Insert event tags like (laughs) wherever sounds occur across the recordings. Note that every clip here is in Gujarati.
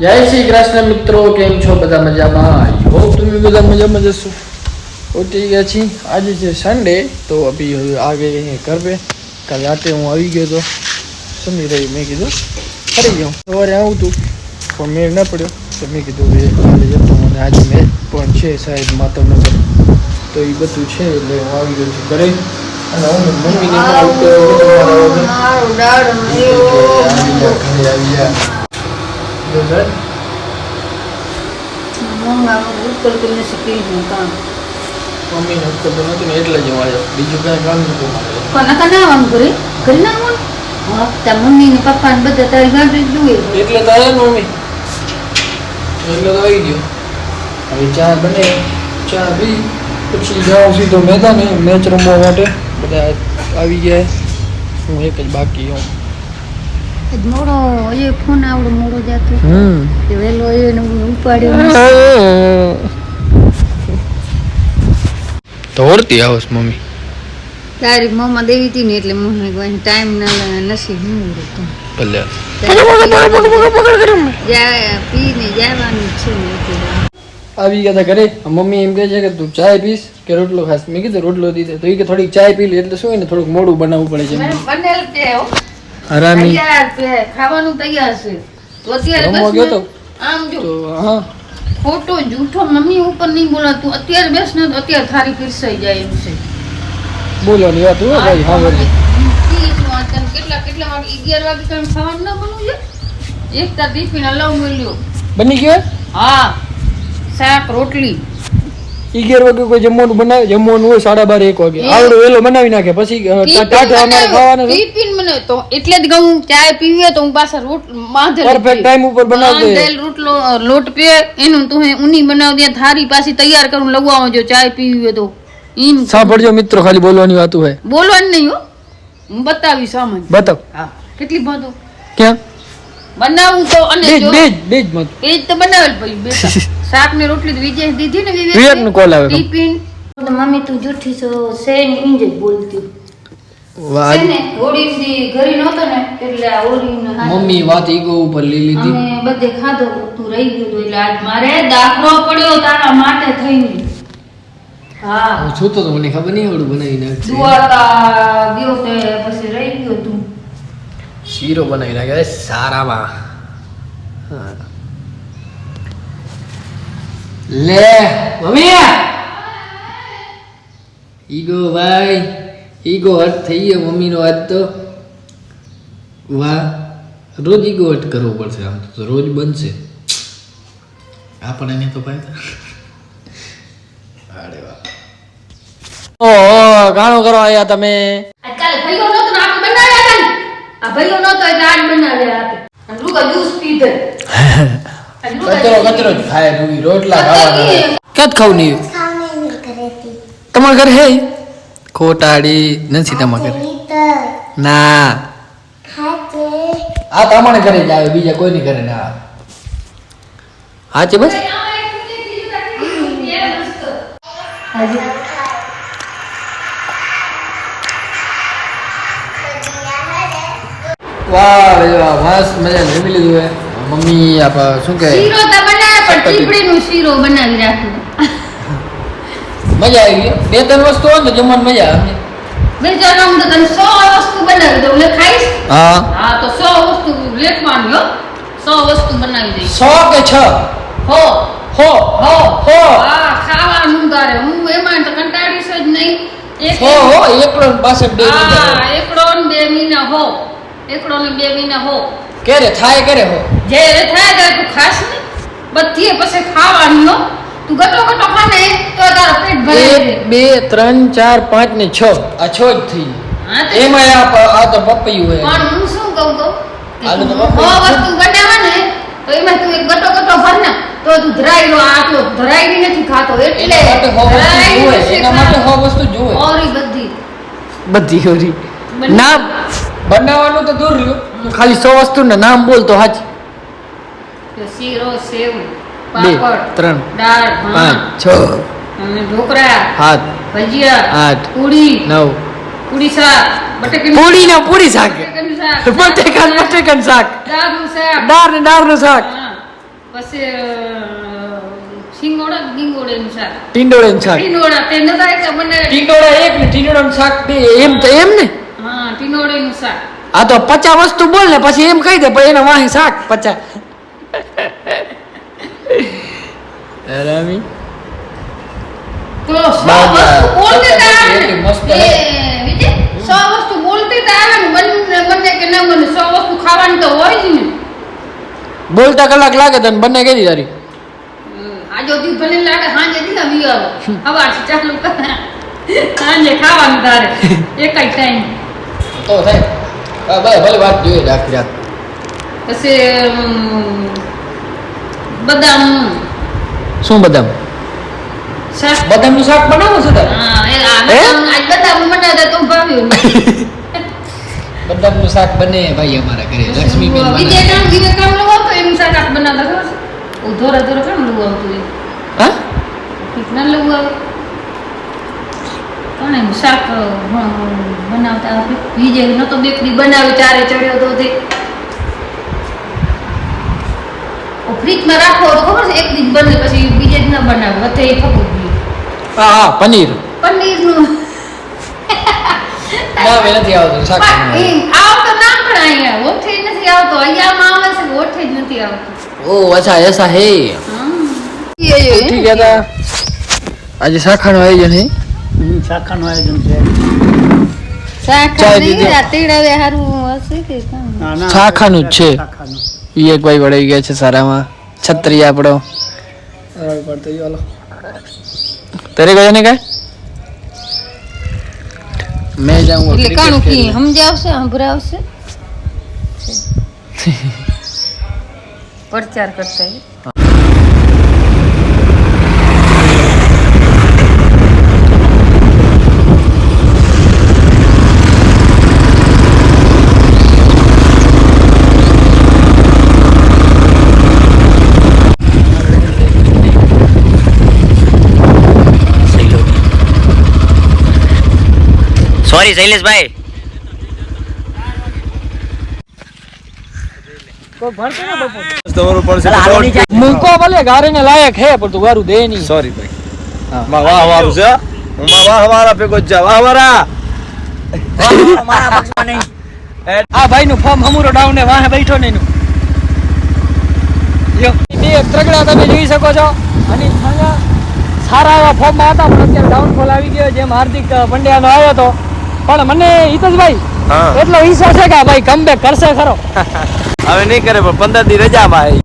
જય શ્રી કૃષ્ણ મિત્રો કેમ છો બધા મજામાં આઈ હોપ તમે બધા મજામાં જશો ઉઠી ગયા છીએ આજે છે સન્ડે તો અભી હવે આગે ઘર પે કાલ રાતે હું આવી ગયો તો સમી રહી મેં કીધું ફરી ગયો સવારે આવું હતું પણ મેળ ના પડ્યો તો મેં કીધું એ કાલે જતો મને આજે મેં પણ છે સાહેબ માતવનગર તો એ બધું છે એટલે હું આવી ગયો છું ઘરે અને હું મમ્મીને આવી ગયા આવી સાહેબ મંગાવું ઉપર કરીને શીખી કામ મમ્મીને ઉઠતો તો નથી ને એટલે જ આવ્યો બીજું કાંઈ કામ નહોતું મારે કોના કના આમ કરે કરી નાખું હા તાર મમ્મી ને પપ્પા ને બધા તારી ગાડી જુએ એટલે તો આવ્યો ને મમ્મી. એટલે તો આવી ગયો. હવે ચા બને ચા પી પછી જાઉં સીધો મેદાને મેચ રમવા માટે. બધા આવી ગયા. હું એક જ બાકી હું મોડો એ ફોન આવડો મોડો જાતો હમ. તે વેલો ઉપાડ્યો. (laughs) દોડતી આવસ મમ્મી. તારી મમ્મા દેવી હતી ને એટલે મને ટાઈમ ના નસી હું તો. ભલે. પીને જવાનું છે આવી ગયા ઘરે. મમ્મી એમ કહે છે કે તું ચાય પીસ કે રોટલો ખાસ મેં કીધું રોટલો દીધો. તો એ કે થોડીક ચાય પી લે એટલે શું ને થોડુંક મોડું બનાવવું પડે છે. હરામી. ખાવાનું તૈયાર છે. તો અત્યારે બસ ગયો તો? આમ જો. હા. ખોટો જૂઠો મમ્મી ઉપર નહીં બોલાતું. અત્યારે બેસ ને તો અત્યારે થારી પીરસાઈ જાય એમ છે. બોલવાની વાત હોય ભાઈ હા બોલી. કેટલા કેટલા વાગે? અગિયાર વાગે તમે ખાવાનું ના બનવું છે? એક તાર ટિફિન અલાવ મળ્યો બની ગયો? હા શાક રોટલી. અગિયાર વાગે કોઈ જમવાનું બનાવે જમવાનું હોય સાડા બાર એક વાગે. આવડો વેલો બનાવી નાખે પછી ટાટા અમારે ખાવાના ટિફિન મને તો એટલે જ કહું ચાય પીવે તો હું પાછા રોટ બાંધેલી પરફેક્ટ ટાઈમ ઉપર બનાવી દે રોટલો લોટ પીવે એનું તું ઊની બનાવી દે થારી પાછી તૈયાર કરું લગવાવો જો ચાય પીવી હોય તો. ઈન સાંભળજો મિત્રો ખાલી બોલવાની વાત હોય બોલવાની નહીં હો. હું બતાવીશ સામાન બતાવ. હા. કેટલી ભાતો ક્યાં? બનાવું તો અને બેજ જો બેજ બેજ મત બેજ તો બનાવેલ પછી બેટા શાક ને રોટલી તો વિજય દીધી ને વિવેક વિવેકનું કોલ આવે. ટિફિન. મમ્મી તું જૂઠી છો છે ને ઇંજ બોલતી મમ્મી વાત ઈગો ઉપર લઈ લીધી. અમે બધે ખાધો તું રહી ગયું તું એટલે આજ મારે દાખલો પડ્યો તારા માટે થઈને. હા. હું છું તો મને ખબર નહીં આવડું બનાવી દ્વારકા ગયો તે પછી રહી ગયો તું. શીરો બનાવી નાખે સારામાં. લે, મમ્મી. ઈગો ભાઈ, ઈગો હટ થઈ ગયો મમ્મીનો આજ તો. વાહ, રોજ ઈગો હટ કરવો પડશે આમ તો રોજ બનશે. આપણને તો ભાઈ. અરે વાહ. ઓહો ગાણો કરવા આવ્યા તમે આજકાલ ભાઈઓ નહોતો ને આપણે બનાવ્યા હતા ને આ ભાઈઓ નહોતો એટલે આજ બનાવ્યા આપે અને રૂકા જ્યુસ પીધે કચરો કચરો જ ખાય રૂઈ રોટલા. ખાવાના ક્યાં ખાવ નહીં તમારા ઘરે હે? ખોટાડી નથી તમારા ઘરે? ના. આ તમારા ઘરે જ આવે બીજા કોઈની ઘરે ના આવે. હા છે બસ. વાહ ભાઈ વાહ મસ્ત મજા જમી લીધું હે. મમ્મી આપ શું કહે? શીરો તો બનાવ્યા પણ ચટપટી. શીરો બનાવી રાખ્યો મજા આવી ગઈ. બે ત્રણ વસ્તુ હોય તો જમવાની મજા આવે. હું તો તને સો વસ્તુ બનાવી દઉં. લે ખાઈશ? હા. હા તો સો વસ્તુ લેખવાની હો. સો વસ્તુ બનાવી દઈશ. સો કે છ? હો. હો. હો. હો. હા ખાવાનું તારે હું એમાં તો કંટાળીશ જ નહીં. એક હો હો એકડો પાસે બે હા એકડો ને બે મહિના હો. એકડો ને બે મહિના હો. કેરે થાય કરે હો? જે થાય ત્યારે તું ખાસ ને બધી પછી ખાવાની હો. તું ગટો ગટો ખાને તો તારો પેટ ભરાઈ એક જાય. બે ત્રણ ચાર પાંચ ને છ. આ છ જ થઈ હા તો એમાં આ પ- આ તો પપૈયું હોય. પણ હું શું કહું કહું કે આલુ તો તું બપોર હો વસ્તુ બનાવે ને તો એમાં તું એક ગટો ગટો ભર ને તો તું ધરાઈ લો આટલો ધરાઈ બી નથી ખાતો. એટલે એના માટે હો વસ્તુ ધરાઈ જોવે નથી એના માટે હો ખાતો. વસ્તુ જોવે. ઓરી બધી. બધી હોરી બને- નામ બનાવવાનું તો દૂર રહ્યું. તું ખાલી સો વસ્તુ ને નામ બોલ તો હાચ. શીરો સેવ બે પાપડ ત્રણ દાળ પાંચ છ. અને ઢોકળા હાથ ભજીયા આઠ પૂરી નવ. પૂરી શાક પૂરી ના પૂરી શાક. બટેકાનું બટેકાનું શાક. દાળનું શાક. દાળ ને શાક. પછી શિંગોડા ને ગીંગોડાનું શાક. ટીંડોળે ને શાક. ટીંડોળા તે નતા ટીંડોળા એક ને ટીંડોળાનું શાક બે. એમ તો એમ ને. હા ટીંડોળાનું શાક. આ તો પચા વસ્તુ બોલ ને પછી એમ કહી દે પણ એના વાહી શાક પચા રામી? તો સો વસ્તુ બોલતે સો વસ્તુ બોલતી તો આવે ને બંને બંને કે ના બને સો વસ્તુ ખાવાની તો હોય જ ને. બોલતા કલાક લાગે તને બંને કેદી તારી? આજે દી ભલે લાગે સાંજે દી આવી આવો સવારથી ચાલુ કર. સાંજે ખાવાનું તારે. એક જ ટાઈમ તો થાય. હા ભલે વાત જોઈએ. આખી રાત પછી બદામ. શું બદામ? શાક. બદામનું શાક બનાવો છો તમે? બદામ આજ બદામ બનાવતા તો ભાવ્યું. નહીં. (laughs) બદામનું શાક બને ભાઈ અમારા ઘરે લક્ષ્મીબેન વિજય બનાવે. કામ વિજય કામ તો એનું શાક આપ બનાવતા ખબર છે? ઓ ધોરા ધોરા આવતું હા? ના લવું આવે કોણ એમ શાક બનાવતા બીજે નતો બેકરી બનાવી ત્યારે ચડ્યો તો તે ફ્રીજમાં રાખો તો ખબર છે એક દી બને પછી બીજે જ ન બનાવે એ ફકું હા હા પનીર પનીરનું ના નથી આવતું શાક આવતો ના પણ અહીંયા ઓઠે નથી આવતો અહીંયામાં આવે છે ઓઠે જ નથી આવતો ઓ અચ્છા એસા હે ઠીક આજે શાખાનું આયોજન હે શાખાનું આયોજન છે. શાખાનું જ છે. એક ભાઈ વળી ગયા છે સારામાં. છત્રી આપણો. તારે ગયો ને કાંઈ? મેં જાઉં એટલે કાણું કી. સમજાવશે સંભળાવશે? (laughs) પ્રચાર કરતા સોરી શૈલેષભાઈ. મૂકો ભલે ગારે ને લાયક હે પણ તું ગારું દે નહીં. સોરી ભાઈ. હા. માં વાહ વારું છે માં વાહ વાળા ભેગો જ જા. વાહ વાળા આ ભાઈ નું ફોર્મ હમુરો ડાઉન ને વાહે બેઠો નહીં નું બે ત્રગડા તમે જોઈ શકો છો. સારા એવા ફોર્મમાં હતા પણ અત્યારે ડાઉનફોલ આવી ગયો જેમ હાર્દિક પંડ્યાનો આવ્યો હતો. પણ મને હિતેશભાઈ ભાઈ એટલો હિસ્સો છે કે ભાઈ ભાઈ કમબેક કરશે ખરો. (laughs) હવે નહીં કરે પણ પંદર દી રજા આવી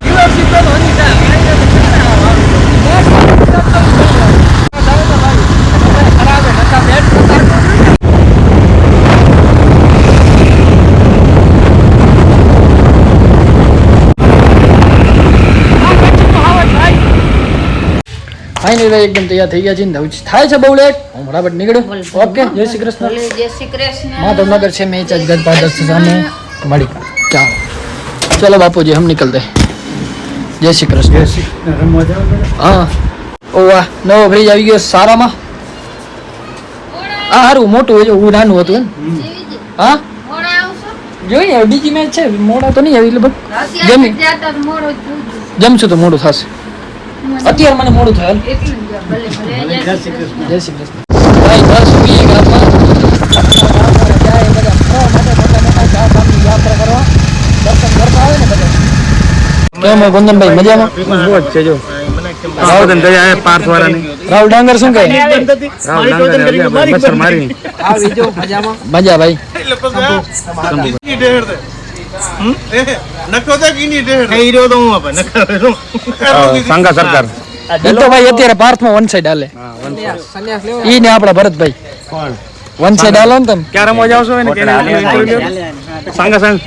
ફાઇનલી એકદમ તૈયાર થઈ ગયા છે ને હવે થાય છે બહુ લેટ હું બરાબર નીકળ્યો ઓકે જય શ્રી કૃષ્ણ જય શ્રી કૃષ્ણ માધવનગર છે મેચ આજ ગત પાદર સામે મળી ચાલો ચલો બાપુજી હમ નીકળતે જય શ્રી કૃષ્ણ જય શ્રી કૃષ્ણ હા ઓ વાહ નવો ફ્રીજ આવી ગયો સારામાં આ સારું મોટું હોય એવું નાનું હતું હા જોઈએ બીજી મેચ છે મોડા તો નહીં આવી એટલે બટ જમશું તો મોડું થશે અત્યારે મને મોડું થાય જય શ્રી કૃષ્ણ. જય શ્રી મજામાં? બહુ જ છે જો. સાવધાન થઈ જાય પાર્થ વાળાની રાહુલ ડાંગર શું કહે? ડાંગર મારી મજા ભાઈ સંઘા સરકાર. એ તો ભાઈ અત્યારે પાર્થમાં વન સાઈડ હાલે. ઈ ને આપણા ભરતભાઈ. વન સાઈડ હાલો ને તમે? ક્યારે રમવા જાવ છો એને સંઘા સંઘ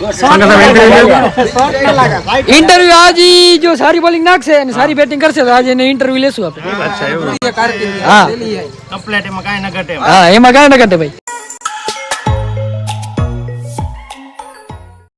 ઇન્ટરવ્યુ આજે આજ જો સારી બોલિંગ નાખશે અને સારી બેટિંગ કરશે તો આજે એને ઇન્ટરવ્યુ લેશું આપણે. હા કમ્પ્લેટ એમાં કાંઈ ન ઘટે હા એમાં કાંઈ ના ઘટે ભાઈ.